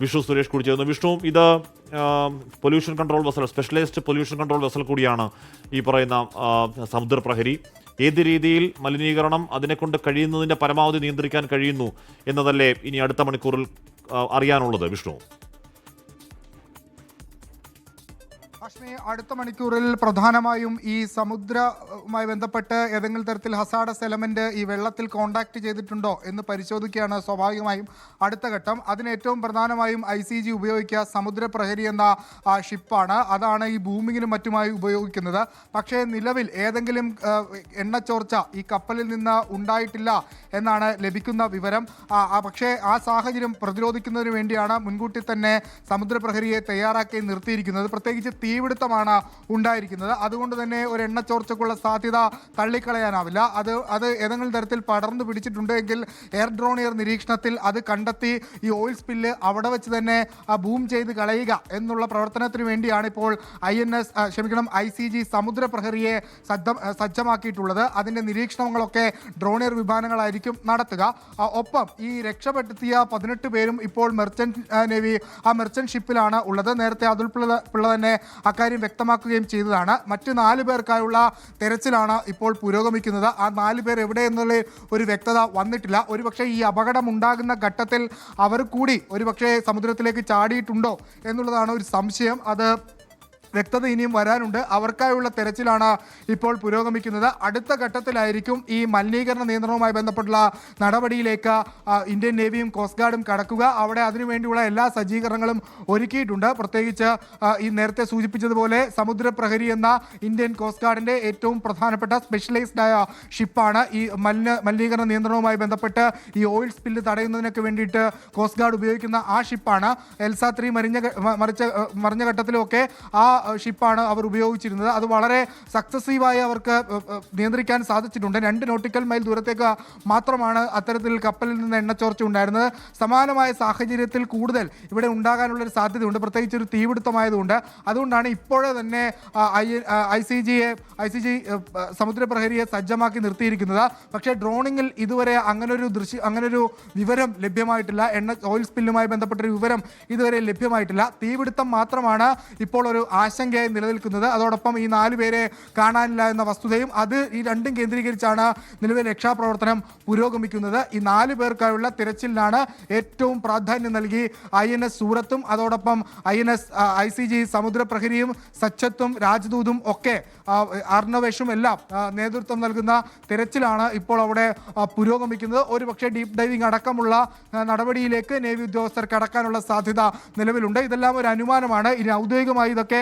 വിഷ്ണു സുരേഷ് കൂടി ചേർന്നു വിഷ്ണുവും ഇത് pollution control vessel specialised pollution control vessel കൂടിയാണ് ഈ പറയുന്ന സമുദ്രപ്രഹരി ഏത് രീതിയിൽ മലിനീകരണം അതിനെക്കൊണ്ട് കഴിയുന്നതിന്റെ പരമാവധി നിയന്ത്രിക്കാൻ കഴിയുന്നു എന്നതല്ലേ ഇനി അടുത്ത മണിക്കൂറിൽ അറിയാനുള്ളത് വിഷ്ണു? ഹാഷ്മി അടുത്ത മണിക്കൂറിൽ പ്രധാനമായും ഈ സമുദ്രവുമായി ബന്ധപ്പെട്ട് ഏതെങ്കിലും തരത്തിൽ ഹസാഡസ് എലമെന്റ് ഈ വെള്ളത്തിൽ കോണ്ടാക്ട് ചെയ്തിട്ടുണ്ടോ എന്ന് പരിശോധിക്കുകയാണ് സ്വാഭാവികമായും അടുത്ത ഘട്ടം. അതിന് ഏറ്റവും പ്രധാനമായും ഐ സി ജി ഉപയോഗിക്കുക സമുദ്രപ്രഹരി എന്ന ആ, ഷിപ്പാണ് അതാണ് ഈ ബൂമിങ്ങിനും മറ്റുമായി ഉപയോഗിക്കുന്നത്. പക്ഷേ നിലവിൽ ഏതെങ്കിലും എണ്ണ ചോർച്ച ഈ കപ്പലിൽ നിന്ന് ഉണ്ടായിട്ടില്ല എന്നാണ് ലഭിക്കുന്ന വിവരം. പക്ഷേ ആ സാഹചര്യം പ്രതിരോധിക്കുന്നതിന് വേണ്ടിയാണ് മുൻകൂട്ടി തന്നെ സമുദ്രപ്രഹരിയെ തയ്യാറാക്കി നിർത്തിയിരിക്കുന്നത്. പ്രത്യേകിച്ച് തീപിടുത്തമാണ് ഉണ്ടായിരിക്കുന്നത്. അതുകൊണ്ട് തന്നെ ഒരു എണ്ണ ചോർച്ചക്കുള്ള സാധ്യത തള്ളിക്കളയാനാവില്ല. അത് അത് ഏതെങ്കിലും തരത്തിൽ പടർന്നു പിടിച്ചിട്ടുണ്ട് എങ്കിൽ എയർ ഡ്രോണിയർ നിരീക്ഷണത്തിൽ അത് കണ്ടെത്തി ഈ ഓയിൽ സ്പില്ല് അവിടെ വെച്ച് തന്നെ ബൂം ചെയ്ത് കളയുക എന്നുള്ള പ്രവർത്തനത്തിന് വേണ്ടിയാണ് ഇപ്പോൾ ഐ എൻ എസ് ക്ഷമിക്കണം ഐ സി ജി സമുദ്രപ്രഹരിയെ സജ്ജം സജ്ജമാക്കിയിട്ടുള്ളത്. അതിന്റെ നിരീക്ഷണങ്ങളൊക്കെ ഡ്രോണിയർ വിമാനങ്ങളായിരിക്കും നടത്തുക. ഒപ്പം ഈ രക്ഷപ്പെടുത്തിയ പതിനെട്ട് പേരും ഇപ്പോൾ മെർച്ചന്റ് നേവി ആ മെർച്ചന്റ് ഷിപ്പിലാണ് ഉള്ളത്. നേരത്തെ അതുൽ പിള്ള പിള്ള തന്നെ അക്കാര്യം വ്യക്തമാക്കുകയും ചെയ്തതാണ്. മറ്റ് നാല് പേർക്കായുള്ള തെരച്ചിലാണ് ഇപ്പോൾ പുരോഗമിക്കുന്നത്. ആ നാല് പേർ എവിടെ എന്നുള്ള ഒരു വ്യക്തത വന്നിട്ടില്ല. ഒരുപക്ഷെ ഈ അപകടം ഉണ്ടാകുന്ന ഘട്ടത്തിൽ അവർ കൂടി ഒരുപക്ഷെ സമുദ്രത്തിലേക്ക് ചാടിയിട്ടുണ്ടോ എന്നുള്ളതാണ് ഒരു സംശയം. അത് വ്യക്തത ഇനിയും വരാനുണ്ട്. അവർക്കായുള്ള തെരച്ചിലാണ് ഇപ്പോൾ പുരോഗമിക്കുന്നത്. അടുത്ത ഘട്ടത്തിലായിരിക്കും ഈ മലിനീകരണ നിയന്ത്രണവുമായി ബന്ധപ്പെട്ടുള്ള നടപടിയിലേക്ക് ഇന്ത്യൻ നേവിയും കോസ്റ്റ് ഗാർഡും കടക്കുക. അവിടെ അതിനുവേണ്ടിയുള്ള എല്ലാ സജ്ജീകരണങ്ങളും ഒരുക്കിയിട്ടുണ്ട്. പ്രത്യേകിച്ച് ഈ നേരത്തെ സൂചിപ്പിച്ചതുപോലെ സമുദ്രപ്രഹരി എന്ന ഇന്ത്യൻ കോസ്റ്റ് ഗാർഡിന്റെ ഏറ്റവും പ്രധാനപ്പെട്ട സ്പെഷ്യലൈസ്ഡ് ആയ ഷിപ്പാണ് ഈ മലിന മലിനീകരണ നിയന്ത്രണവുമായി ബന്ധപ്പെട്ട് ഈ ഓയിൽ സ്പില്ല് തടയുന്നതിനൊക്കെ വേണ്ടിയിട്ട് കോസ്റ്റ് ഗാർഡ് ഉപയോഗിക്കുന്ന ആ ഷിപ്പാണ്. എൽസ ത്രീ മരിഞ്ഞ മറിച്ച മറിഞ്ഞ ഘട്ടത്തിലുമൊക്കെ ആ ഷിപ്പാണ് അവർ ഉപയോഗിച്ചിരുന്നത്. അത് വളരെ സക്സസീവായി അവർക്ക് നിയന്ത്രിക്കാൻ സാധിച്ചിട്ടുണ്ട്. രണ്ട് നോട്ടിക്കൽ മൈൽ ദൂരത്തേക്ക് മാത്രമാണ് അത്തരത്തിൽ കപ്പലിൽ നിന്ന് എണ്ണ ചോർച്ച ഉണ്ടായിരുന്നത് സമാനമായ സാഹചര്യത്തിൽ കൂടുതൽ ഇവിടെ ഉണ്ടാകാനുള്ള ഒരു സാധ്യതയുണ്ട്. പ്രത്യേകിച്ച് ഒരു തീപിടുത്തമായതുകൊണ്ട്. അതുകൊണ്ടാണ് ഇപ്പോഴേ തന്നെ ഐ സി ജിയെ ഐ സി ജി സമുദ്രപ്രഹരിയെ സജ്ജമാക്കി നിർത്തിയിരിക്കുന്നത്. പക്ഷേ ഡ്രോണിങ്ങിൽ ഇതുവരെ അങ്ങനൊരു ദൃശ്യ അങ്ങനൊരു വിവരം ലഭ്യമായിട്ടില്ല. എണ്ണ ഓയിൽ സ്പില്ലുമായി ബന്ധപ്പെട്ടൊരു വിവരം ഇതുവരെ ലഭ്യമായിട്ടില്ല. തീപിടുത്തം മാത്രമാണ് ഇപ്പോൾ ഒരു ആശങ്കയായി നിലനിൽക്കുന്നത്. അതോടൊപ്പം ഈ നാലു പേരെ കാണാനില്ല എന്ന വസ്തുതയും അത് ഈ രണ്ടും കേന്ദ്രീകരിച്ചാണ് നിലവിൽ രക്ഷാപ്രവർത്തനം പുരോഗമിക്കുന്നത്. ഈ നാല് പേർക്കായുള്ള തിരച്ചിലിനാണ് ഏറ്റവും പ്രാധാന്യം നൽകി ഐ എൻ എസ് സൂറത്തും അതോടൊപ്പം I N S I C G സമുദ്രപ്രഹരിയും സച്ചത്തും രാജ്ദൂതും ഒക്കെ അർണവേഷും എല്ലാം നേതൃത്വം നൽകുന്ന തിരച്ചിലാണ് ഇപ്പോൾ അവിടെ പുരോഗമിക്കുന്നത്. ഒരുപക്ഷെ ഡീപ്പ് ഡൈവിംഗ് അടക്കമുള്ള നടപടിയിലേക്ക് നേവി ഉദ്യോഗസ്ഥർ കടക്കാനുള്ള സാധ്യത നിലവിലുണ്ട്. ഇതെല്ലാം ഒരു അനുമാനമാണ്. ഇനി ഔദ്യോഗികമായി ഇതൊക്കെ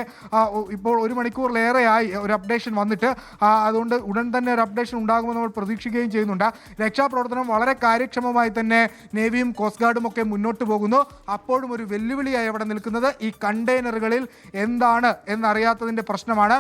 ഇപ്പോൾ ഒരു മണിക്കൂറിലേറെയായി ഒരു അപ്ഡേഷൻ വന്നിട്ട്. അതുകൊണ്ട് ഉടൻ തന്നെ ഒരു അപ്ഡേഷൻ ഉണ്ടാകുമെന്ന് നമ്മൾ പ്രതീക്ഷിക്കുകയും ചെയ്യുന്നുണ്ട്. രക്ഷാപ്രവർത്തനം വളരെ കാര്യക്ഷമമായി തന്നെ നേവിയും കോസ്റ്റ് ഗാർഡും ഒക്കെ മുന്നോട്ട് പോകുന്നു. അപ്പോഴും ഒരു വെല്ലുവിളിയായി അവിടെ നിൽക്കുന്നത് ഈ കണ്ടെയ്നറുകളിൽ എന്താണ് എന്നറിയാത്തതിന്റെ പ്രശ്നമാണ്.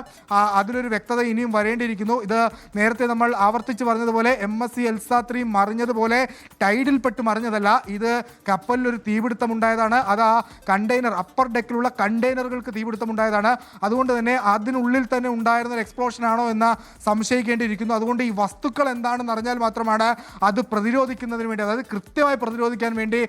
അതിലൊരു വ്യക്തത ഇനിയും വരേണ്ടിയിരിക്കുന്നു. ഇത് നേരത്തെ നമ്മൾ ആവർത്തിച്ച് പറഞ്ഞതുപോലെ M S C Elsa three മറിഞ്ഞതുപോലെ ടൈഡിൽപ്പെട്ട് മറിഞ്ഞതല്ല. ഇത് കപ്പലിലൊരു തീപിടുത്തം ഉണ്ടായതാണ് അത് ആ കണ്ടെയ്നർ അപ്പർ ഡെക്കിലുള്ള കണ്ടെയ്നറുകൾക്ക് തീപിടുത്തം ഉണ്ടായതാണ് അതുകൊണ്ട് തന്നെ അതിനുള്ളിൽ തന്നെ ഉണ്ടായിരുന്ന ഒരു എക്സ്പ്ലോഷൻ ആണോ എന്ന് സംശയിക്കേണ്ടിയിരിക്കുന്നു. അതുകൊണ്ട് ഈ വസ്തുക്കൾ എന്താണെന്ന് അറിഞ്ഞാൽ മാത്രമാണ് അത് പ്രതിരോധിക്കുന്നതിന് വേണ്ടി അതായത് കൃത്യമായി പ്രതിരോധിക്കാൻ വേണ്ടി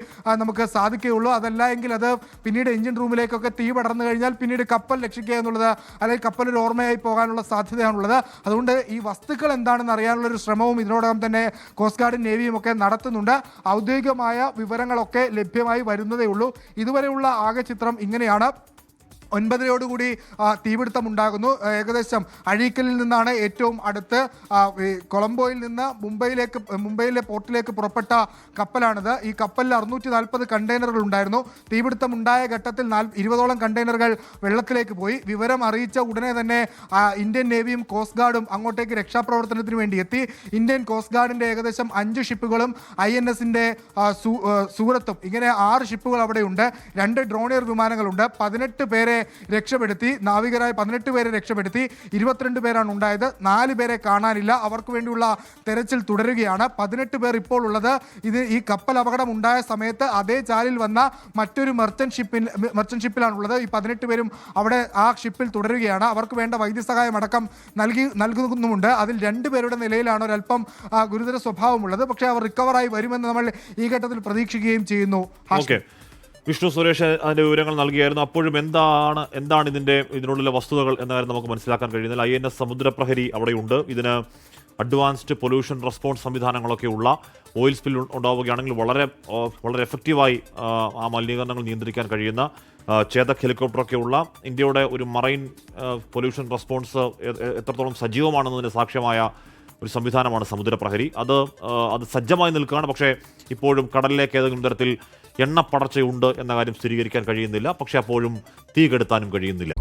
നമുക്ക് സാധിക്കുകയുള്ളൂ. അതല്ല എങ്കിൽ അത് പിന്നീട് എഞ്ചിൻ റൂമിലേക്കൊക്കെ തീ പടർന്നു കഴിഞ്ഞാൽ പിന്നീട് കപ്പൽ രക്ഷിക്കുക എന്നുള്ളത് അല്ലെങ്കിൽ കപ്പൽ ഒരു ഓർമ്മയായി പോകാനുള്ള സാധ്യതയാണുള്ളത്. അതുകൊണ്ട് ഈ വസ്തുക്കൾ എന്താണെന്ന് അറിയാനുള്ള ഒരു ശ്രമവും ഇതിനോടകം തന്നെ കോസ്റ്റ് ഗാർഡും നേവിയും ഒക്കെ നടത്തുന്നുണ്ട്. ഔദ്യോഗികമായ വിവരങ്ങളൊക്കെ ലഭ്യമായി വരുന്നതേ ഉള്ളൂ. ഇതുവരെയുള്ള ആകെ ചിത്രം ഇങ്ങനെയാണ്. ഒൻപതരയോടുകൂടി കൂടി തീപിടുത്തം ഉണ്ടാകുന്നു ഏകദേശം അഴീക്കലിൽ നിന്നാണ് ഏറ്റവും അടുത്ത് കൊളംബോയിൽ നിന്ന് മുംബൈയിലേക്ക് മുംബൈയിലെ പോർട്ടിലേക്ക് പുറപ്പെട്ട കപ്പലാണിത്. ഈ കപ്പലിൽ അറുന്നൂറ്റി നാൽപ്പത് കണ്ടെയ്നറുകൾ ഉണ്ടായിരുന്നു. തീപിടുത്തം ഉണ്ടായ ഘട്ടത്തിൽ ഇരുപതോളം കണ്ടെയ്നറുകൾ വെള്ളത്തിലേക്ക് പോയി. വിവരം അറിയിച്ച ഉടനെ തന്നെ ഇന്ത്യൻ നേവിയും കോസ്റ്റ് ഗാർഡും അങ്ങോട്ടേക്ക് രക്ഷാപ്രവർത്തനത്തിന് വേണ്ടി എത്തി. ഇന്ത്യൻ കോസ്റ്റ് ഗാർഡിന്റെ ഏകദേശം അഞ്ച് ഷിപ്പുകളും ഐ എൻ എസിന്റെ സൂറത്തും ഇങ്ങനെ ആറ് ഷിപ്പുകൾ അവിടെയുണ്ട്. രണ്ട് ഡ്രോണിയർ വിമാനങ്ങളുണ്ട്. പതിനെട്ട് പേരെ രക്ഷപ്പെടുത്തി നാവികരായ പതിനെട്ട് പേരെ രക്ഷപ്പെടുത്തി ഇരുപത്തിരണ്ട് പേരാണ് ഉണ്ടായത്. നാല് പേരെ കാണാനില്ല. അവർക്ക് വേണ്ടിയുള്ള തെരച്ചിൽ തുടരുകയാണ്. പതിനെട്ട് പേർ ഇപ്പോൾ ഉള്ളത്. ഇത് ഈ കപ്പൽ അപകടം ഉണ്ടായ സമയത്ത് അതേ ചാലിൽ വന്ന മറ്റൊരു മെർച്ചന്റ് ഷിപ്പിൽ മെർച്ചന്റ് ഷിപ്പിലാണുള്ളത് ഈ പതിനെട്ട് പേരും അവിടെ ആ ഷിപ്പിൽ തുടരുകയാണ്. അവർക്ക് വേണ്ട വൈദ്യസഹായം അടക്കം നൽകി നൽകുന്നുമുണ്ട്. അതിൽ രണ്ട് പേരുടെ നിലയിലാണ് ഒരല്പം ഗുരുതര സ്വഭാവമുള്ളത് പക്ഷേ അവർ റിക്കവറായി വരുമെന്ന് നമ്മൾ ഈ ഘട്ടത്തിൽ പ്രതീക്ഷിക്കുകയും ചെയ്യുന്നു. വിഷ്ണു സുരേഷ് അതിന്റെ വിവരങ്ങൾ നൽകിയായിരുന്നു. അപ്പോഴും എന്താണ് എന്താണ് ഇതിന്റെ ഇതിനുള്ളിലെ വസ്തുതകൾ എന്ന കാര്യം നമുക്ക് മനസ്സിലാക്കാൻ കഴിയുന്നില്ല. ഐ എൻ എസ് സമുദ്രപ്രഹരി അവിടെയുണ്ട്. ഇതിന് അഡ്വാൻസ്ഡ് പൊല്യൂഷൻ റെസ്പോൺസ് സംവിധാനങ്ങളൊക്കെ ഉള്ള ഓയിൽ സ്പിൽ ഉണ്ടാവുകയാണെങ്കിൽ വളരെ വളരെ എഫക്റ്റീവായി ആ, മലിനീകരണങ്ങൾ നിയന്ത്രിക്കാൻ കഴിയുന്ന ചേതക് ഹെലികോപ്റ്ററൊക്കെ ഉള്ള ഇന്ത്യയുടെ ഒരു മറൈൻ പൊല്യൂഷൻ റെസ്പോൺസ് എത്രത്തോളം സജീവമാണെന്നതിന് സാക്ഷ്യമായ ഒരു സംവിധാനമാണ് സമുദ്രപ്രഹരി. അത് അത് സജ്ജമായി നിൽക്കുകയാണ്. പക്ഷേ ഇപ്പോഴും കടലിലേക്ക് ഏതെങ്കിലും തരത്തിൽ എണ്ണപ്പടർച്ചയുണ്ട് എന്ന കാര്യം സ്ഥിരീകരിക്കാൻ കഴിയുന്നില്ല. പക്ഷേ അപ്പോഴും തീ കെടുത്താനും കഴിയുന്നില്ല.